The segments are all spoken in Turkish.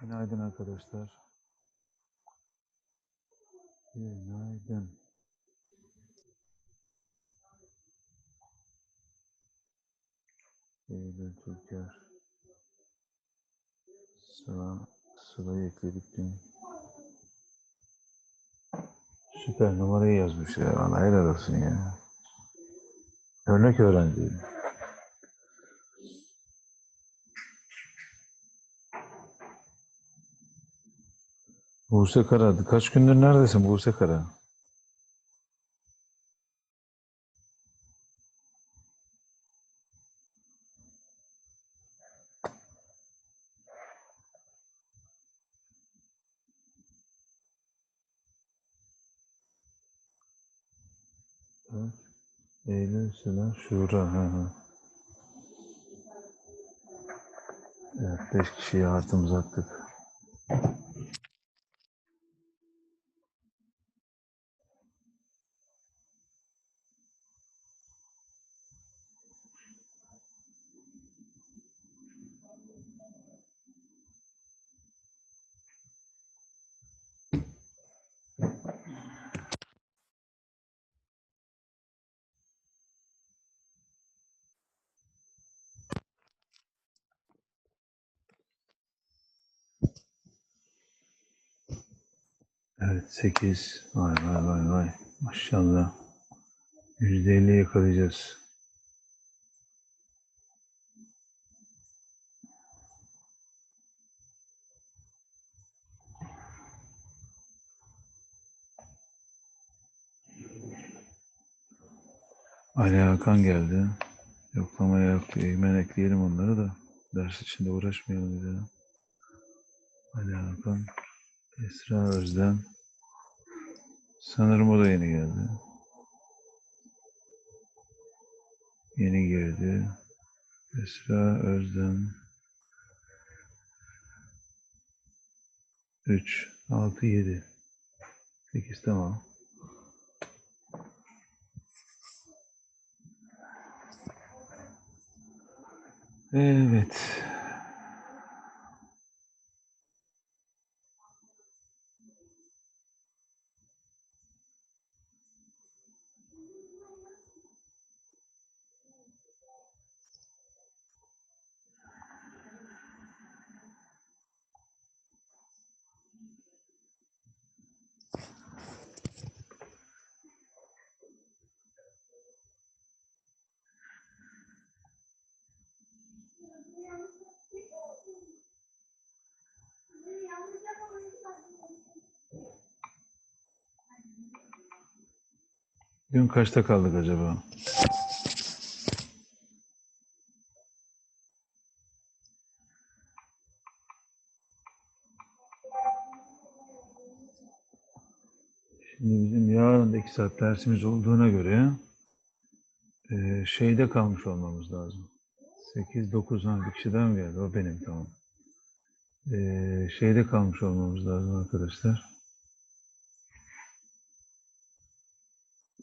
Günaydın arkadaşlar. Günaydın. Eylül Türker. Sıra, sırayı ekledik dün. Süper numarayı yazmış ya. Bana helal olsun ya. Örnek öğrenci. Buse Kara. Kaç gündür neredesin Buse Kara? Eylül, Sıla, Şura. Hı hı. Evet, beş kişiyi artımıza attık. Evet, sekiz. Vay vay vay vay. Maşallah. Yüzde elli yakalayacağız. Ali Hakan geldi. Yoklamaya yaptı. Hemen ekleyelim onları da. Ders içinde uğraşmayalım bir daha. Ali Hakan. Esra Özlem. Sanırım o da yeni geldi. Yeni girdi. Esra Özlem. 3, 6, 7. 8 tamam. Evet. Dün kaçta kaldık acaba? Şimdi bizim yarın da iki saat dersimiz olduğuna göre eee, şeyde kalmış olmamız lazım. 8, 9 hangi kişiden geldi? O benim tamam. Eee, şeyde kalmış olmamız lazım arkadaşlar.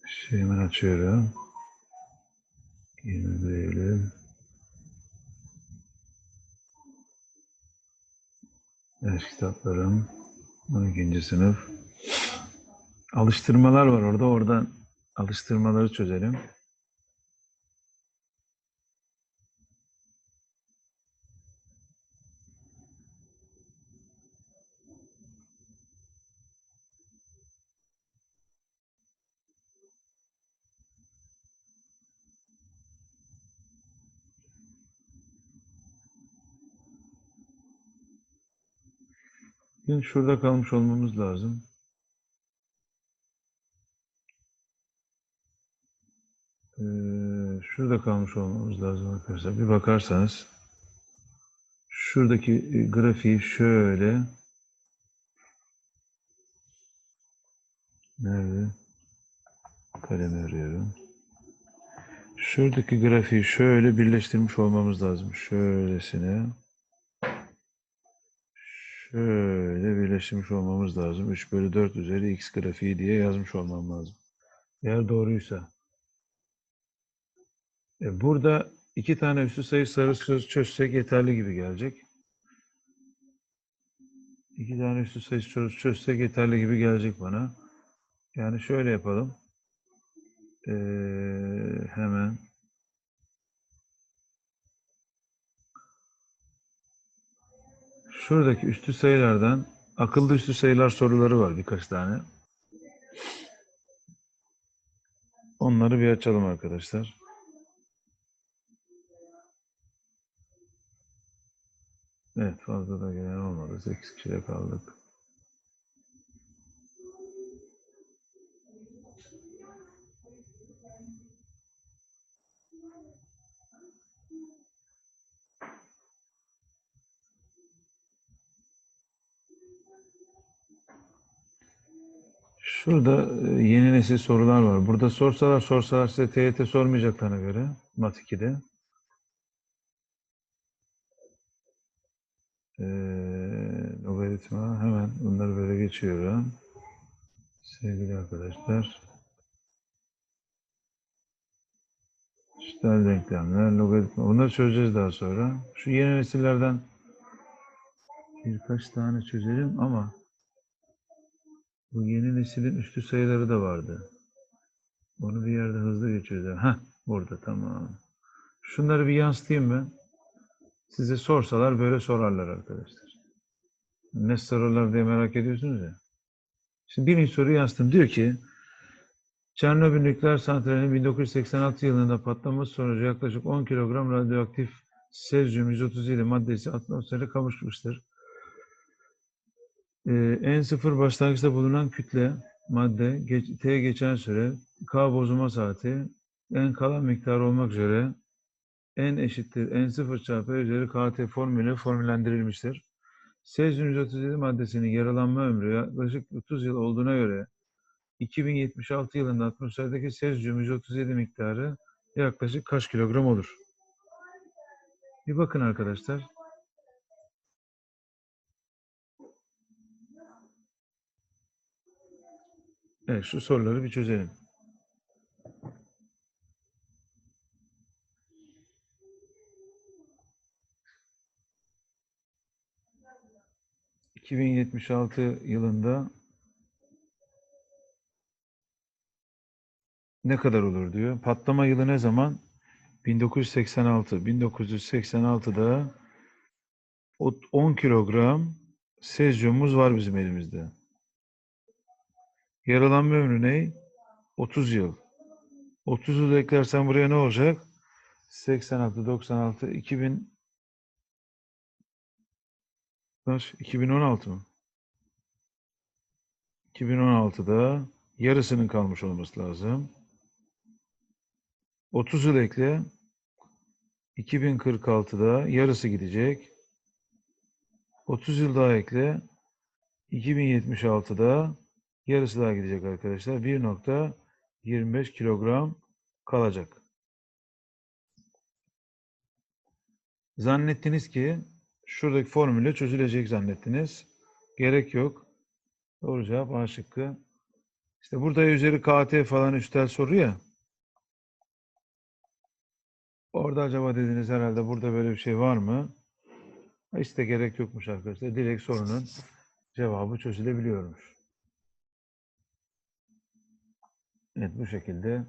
Şey hemen açıyorum. 21 Eylül. Ders kitaplarım. 12. sınıf. Alıştırmalar var orada. Oradan alıştırmaları çözelim. Dün şurada kalmış olmamız lazım. Ee, şurada kalmış olmamız lazım arkadaşlar. Bir bakarsanız şuradaki e, grafiği şöyle nerede? Kalemi arıyorum. Şuradaki grafiği şöyle birleştirmiş olmamız lazım. Şöylesine. Şöyle birleştirmiş olmamız lazım. 3 bölü 4 üzeri x grafiği diye yazmış olmam lazım. Eğer doğruysa. E burada iki tane üstü sayı sarı söz çözsek yeterli gibi gelecek. İki tane üstü sayı sorusu çözsek yeterli gibi gelecek bana. Yani şöyle yapalım. Ee, hemen. Şuradaki üstü sayılardan akıllı üstü sayılar soruları var birkaç tane. Onları bir açalım arkadaşlar. Evet fazla da gelen olmadı. 8 kişide kaldık. Şurada e, yeni nesil sorular var. Burada sorsalar sorsalar size TYT sormayacaklarına göre Mat 2'de. Ee, logaritma hemen bunları böyle geçiyorum. Sevgili arkadaşlar. İşler denklemler, logaritma. Bunları çözeceğiz daha sonra. Şu yeni nesillerden birkaç tane çözelim ama bu yeni neslin üstü sayıları da vardı. Onu bir yerde hızlı geçiyoruz. Heh, burada tamam. Şunları bir yansıtayım ben. Size sorsalar böyle sorarlar arkadaşlar. Ne sorarlar diye merak ediyorsunuz ya. Şimdi birinci soruyu yansıttım. Diyor ki Çernobil nükleer santralinin 1986 yılında patlaması sonucu yaklaşık 10 kilogram radyoaktif sezyum 137 maddesi atmosfere kavuşmuştur. Ee, en sıfır başlangıçta bulunan kütle, madde, geç, T geçen süre, K bozulma saati, en kalan miktar olmak üzere n eşittir n sıfır çarpı E üzeri kt formülü formüllendirilmiştir. Sezyum 137 maddesinin yaralanma ömrü yaklaşık 30 yıl olduğuna göre 2076 yılında atmosferdeki sezyum 137 miktarı yaklaşık kaç kilogram olur? Bir bakın arkadaşlar. Evet şu soruları bir çözelim. ...2076 yılında... ...ne kadar olur diyor. Patlama yılı ne zaman? 1986. 1986'da... ...10 kilogram... ...sezyumumuz var bizim elimizde. Yaralanma ömrü ne? 30 yıl. 30 yıl eklersen buraya ne olacak? 86, 96, 2000 kaç? 2016 mı? 2016'da yarısının kalmış olması lazım. 30 yıl ekle. 2046'da yarısı gidecek. 30 yıl daha ekle. 2076'da yarısı daha gidecek arkadaşlar. 1.25 kilogram kalacak. Zannettiniz ki şuradaki formülle çözülecek zannettiniz. Gerek yok. Doğru cevap A şıkkı. İşte burada üzeri KT falan üstel soru ya. Orada acaba dediniz herhalde burada böyle bir şey var mı? İşte gerek yokmuş arkadaşlar. Direkt sorunun cevabı çözülebiliyormuş. Evet bu şekilde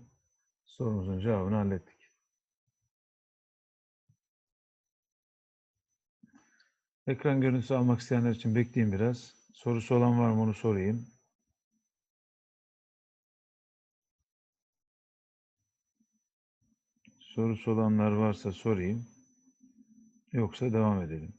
sorumuzun cevabını hallettik. Ekran görüntüsü almak isteyenler için bekleyin biraz. Sorusu olan var mı onu sorayım. Sorusu olanlar varsa sorayım. Yoksa devam edelim.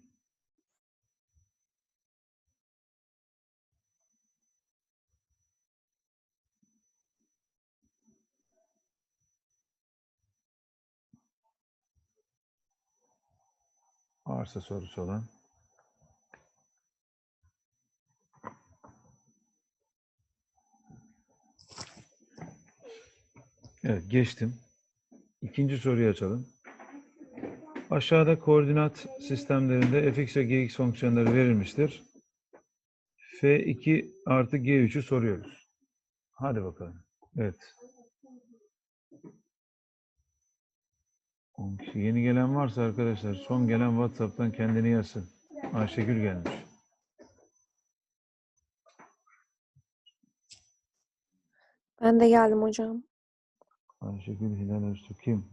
Varsa sorusu olan. Evet geçtim. İkinci soruyu açalım. Aşağıda koordinat sistemlerinde fx ve gx fonksiyonları verilmiştir. f2 artı g3'ü soruyoruz. Hadi bakalım. Evet. 10 kişi. Yeni gelen varsa arkadaşlar son gelen WhatsApp'tan kendini yazsın. Ayşegül gelmiş. Ben de geldim hocam. Ayşegül Hilal Öztürk kim?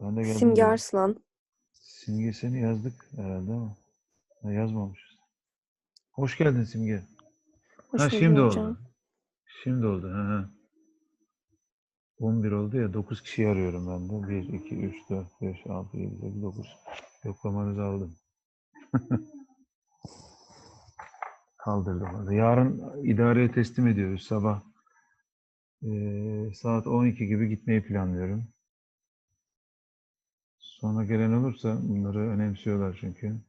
Ben de geldim. Simge Arslan. Simge seni yazdık herhalde ama ha, yazmamışız. Hoş geldin Simge. Hoş ha, şimdi hocam. oldu. Şimdi oldu. Ha, ha. 11 oldu ya 9 kişi arıyorum ben de. 1, 2, 3, 4, 5, 6, 7, 8, 9. Yoklamanızı aldım. Kaldırdım. Yarın idareye teslim ediyoruz sabah. Ee, saat 12 gibi gitmeyi planlıyorum. Sonra gelen olursa bunları önemsiyorlar çünkü.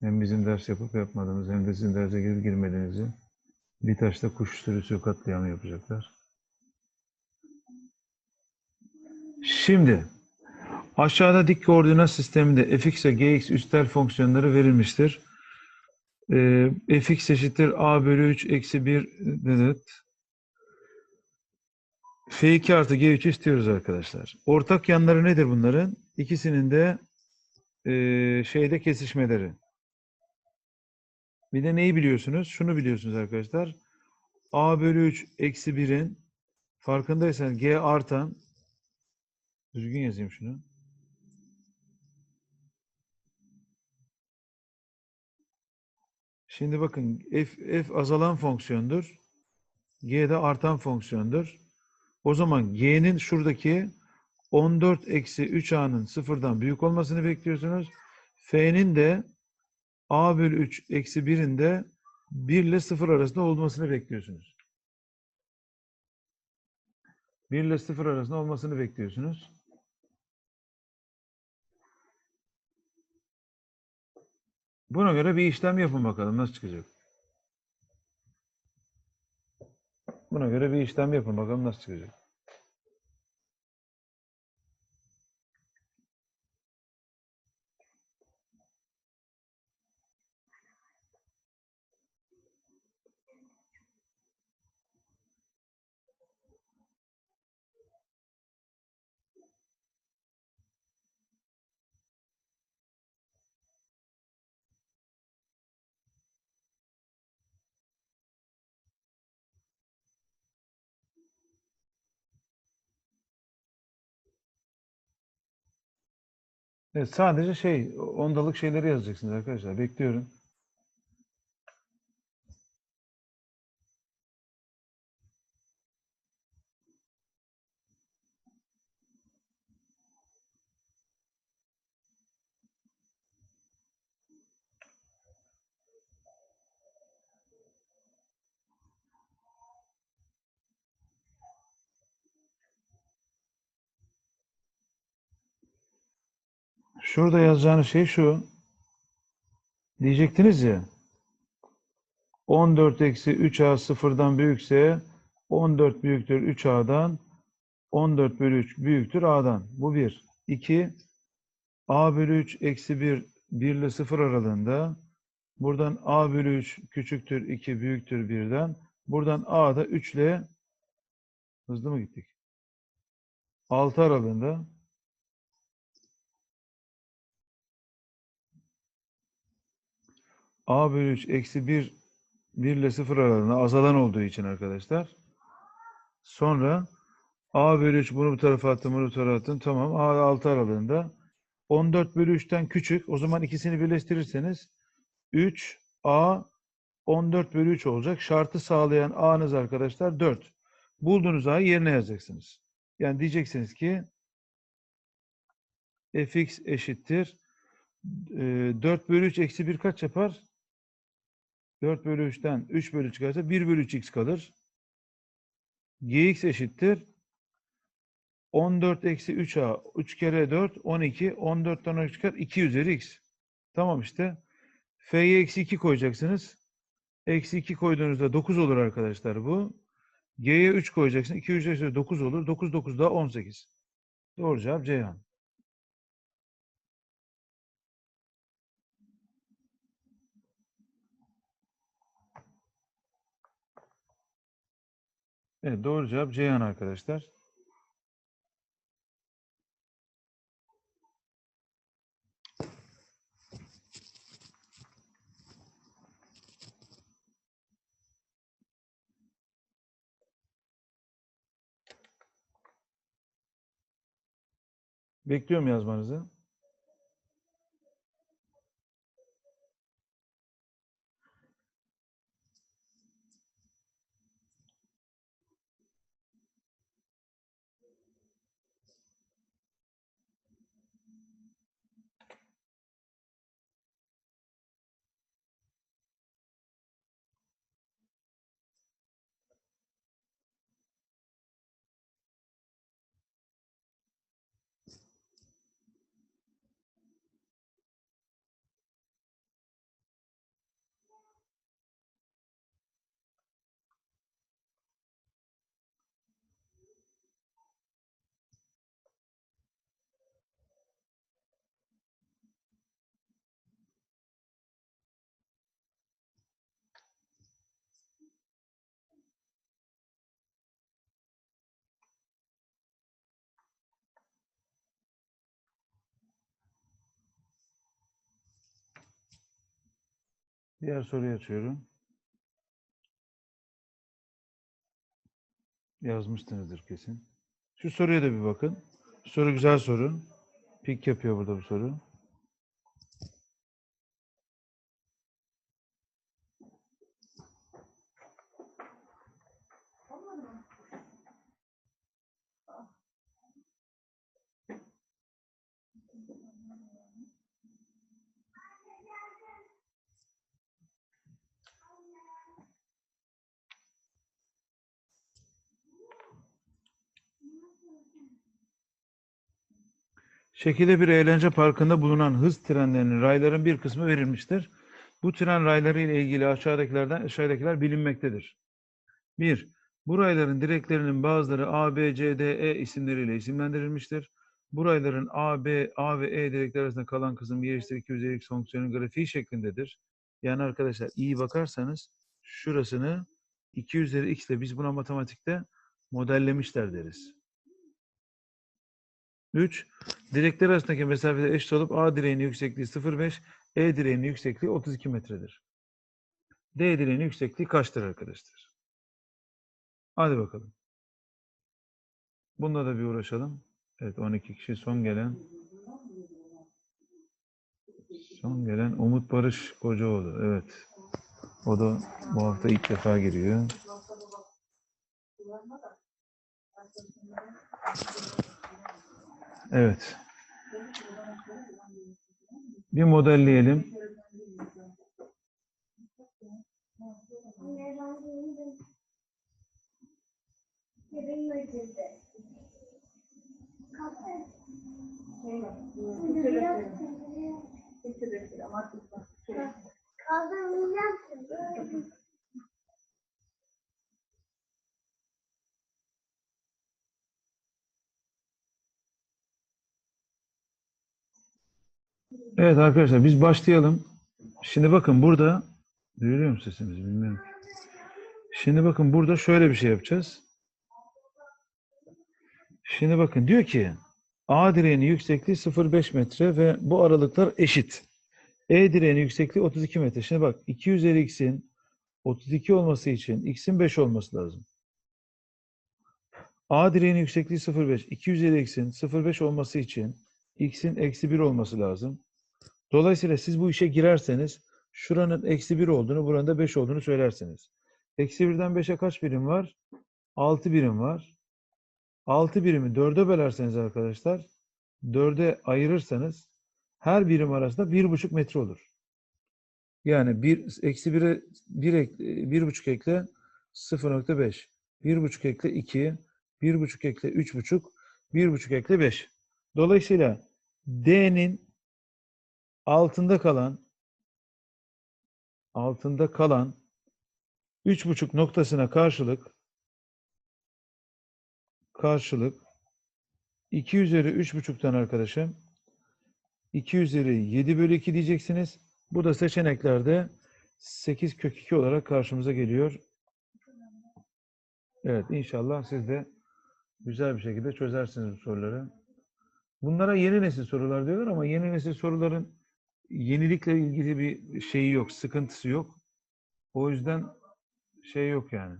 Hem bizim ders yapıp yapmadığımız hem de sizin derse girip girmediğinizi bir taşla kuş sürüsü katliamı yapacaklar. Şimdi aşağıda dik koordinat sisteminde fx ve gx üstel fonksiyonları verilmiştir. Ee, fx eşittir a bölü 3 eksi 1 evet. f2 artı g3 istiyoruz arkadaşlar. Ortak yanları nedir bunların? İkisinin de eee, şeyde kesişmeleri. Bir de neyi biliyorsunuz? Şunu biliyorsunuz arkadaşlar. a bölü 3 eksi 1'in farkındaysanız g artan düzgün yazayım şunu. Şimdi bakın f, f azalan fonksiyondur. G de artan fonksiyondur. O zaman G'nin şuradaki 14 eksi 3A'nın sıfırdan büyük olmasını bekliyorsunuz. F'nin de A bölü 3 eksi 1'in de 1 ile 0 arasında olmasını bekliyorsunuz. 1 ile 0 arasında olmasını bekliyorsunuz. Buna göre bir işlem yapın bakalım nasıl çıkacak. Buna göre bir işlem yapın bakalım nasıl çıkacak. Evet, sadece şey, ondalık şeyleri yazacaksınız arkadaşlar. Bekliyorum. Şurada yazacağınız şey şu. Diyecektiniz ya. 14 eksi 3a sıfırdan büyükse 14 büyüktür 3a'dan 14 bölü 3 büyüktür a'dan. Bu bir. 2. a bölü 3 eksi 1 1 ile 0 aralığında buradan a bölü 3 küçüktür 2 büyüktür 1'den buradan a da 3 ile hızlı mı gittik? 6 aralığında a bölü 3 eksi 1 1 ile 0 aralığında azalan olduğu için arkadaşlar. Sonra a bölü 3 bunu bu tarafa attım bunu bu tarafa attım. Tamam a 6 aralığında. 14 bölü 3'ten küçük. O zaman ikisini birleştirirseniz 3 a 14 bölü 3 olacak. Şartı sağlayan a'nız arkadaşlar 4. Bulduğunuz a'yı yerine yazacaksınız. Yani diyeceksiniz ki fx eşittir. e, 4 bölü 3 eksi 1 kaç yapar? 4 bölü 3'ten 3 bölü çıkarsa 1 bölü 3x kalır. gx eşittir. 14 eksi 3a 3 kere 4 12 14'ten 12 çıkar 2 üzeri x. Tamam işte. F'ye eksi 2 koyacaksınız. Eksi 2 koyduğunuzda 9 olur arkadaşlar bu. G'ye 3 koyacaksın. 2 üzeri 9 olur. 9 9 daha 18. Doğru cevap Ceyhan. Evet, doğru cevap Ceyhan arkadaşlar. Bekliyorum yazmanızı. Diğer soruyu açıyorum. Yazmışsınızdır kesin. Şu soruya da bir bakın. Soru güzel soru. Pik yapıyor burada bu soru. Şekilde bir eğlence parkında bulunan hız trenlerinin rayların bir kısmı verilmiştir. Bu tren rayları ile ilgili aşağıdakilerden aşağıdakiler bilinmektedir. 1. Bu rayların direklerinin bazıları A, B, C, D, E isimleriyle isimlendirilmiştir. Bu rayların A, B, A ve E direkler arasında kalan kısım y eşittir 2 üzeri x fonksiyonun grafiği şeklindedir. Yani arkadaşlar iyi bakarsanız şurasını 2 üzeri x ile biz buna matematikte modellemişler deriz. 3. Direkler arasındaki mesafeler eşit olup A direğinin yüksekliği 0,5, E direğinin yüksekliği 32 metredir. D direğinin yüksekliği kaçtır arkadaşlar? Hadi bakalım. Bununla da bir uğraşalım. Evet 12 kişi son gelen. Son gelen Umut Barış Kocaoğlu. Evet. O da bu hafta ilk defa giriyor. Evet. Bir modelleyelim. Kaldırmayacaksın. Evet arkadaşlar biz başlayalım. Şimdi bakın burada duyuluyor mu sesimizi bilmiyorum. Şimdi bakın burada şöyle bir şey yapacağız. Şimdi bakın diyor ki A direğinin yüksekliği 0,5 metre ve bu aralıklar eşit. E direğinin yüksekliği 32 metre. Şimdi bak 2 üzeri x'in 32 olması için x'in 5 olması lazım. A direğinin yüksekliği 0,5. 2 üzeri x'in 0,5 olması için x'in eksi 1 olması lazım. Dolayısıyla siz bu işe girerseniz şuranın eksi 1 olduğunu, buranın da 5 olduğunu söylersiniz. Eksi 1'den 5'e kaç birim var? 6 birim var. 6 birimi 4'e bölerseniz arkadaşlar, 4'e ayırırsanız her birim arasında 1,5 metre olur. Yani 1, eksi 1'e 1 ek, 1,5 ekle 0,5. 1,5 ekle 2, 1,5 ekle 3,5, 1,5 ekle 5. Dolayısıyla D'nin altında kalan altında kalan 3,5 noktasına karşılık karşılık 2 üzeri 3,5'tan arkadaşım 2 üzeri 7 bölü 2 diyeceksiniz. Bu da seçeneklerde 8 kök 2 olarak karşımıza geliyor. Evet inşallah siz de güzel bir şekilde çözersiniz bu soruları. Bunlara yeni nesil sorular diyorlar ama yeni nesil soruların yenilikle ilgili bir şeyi yok, sıkıntısı yok. O yüzden şey yok yani.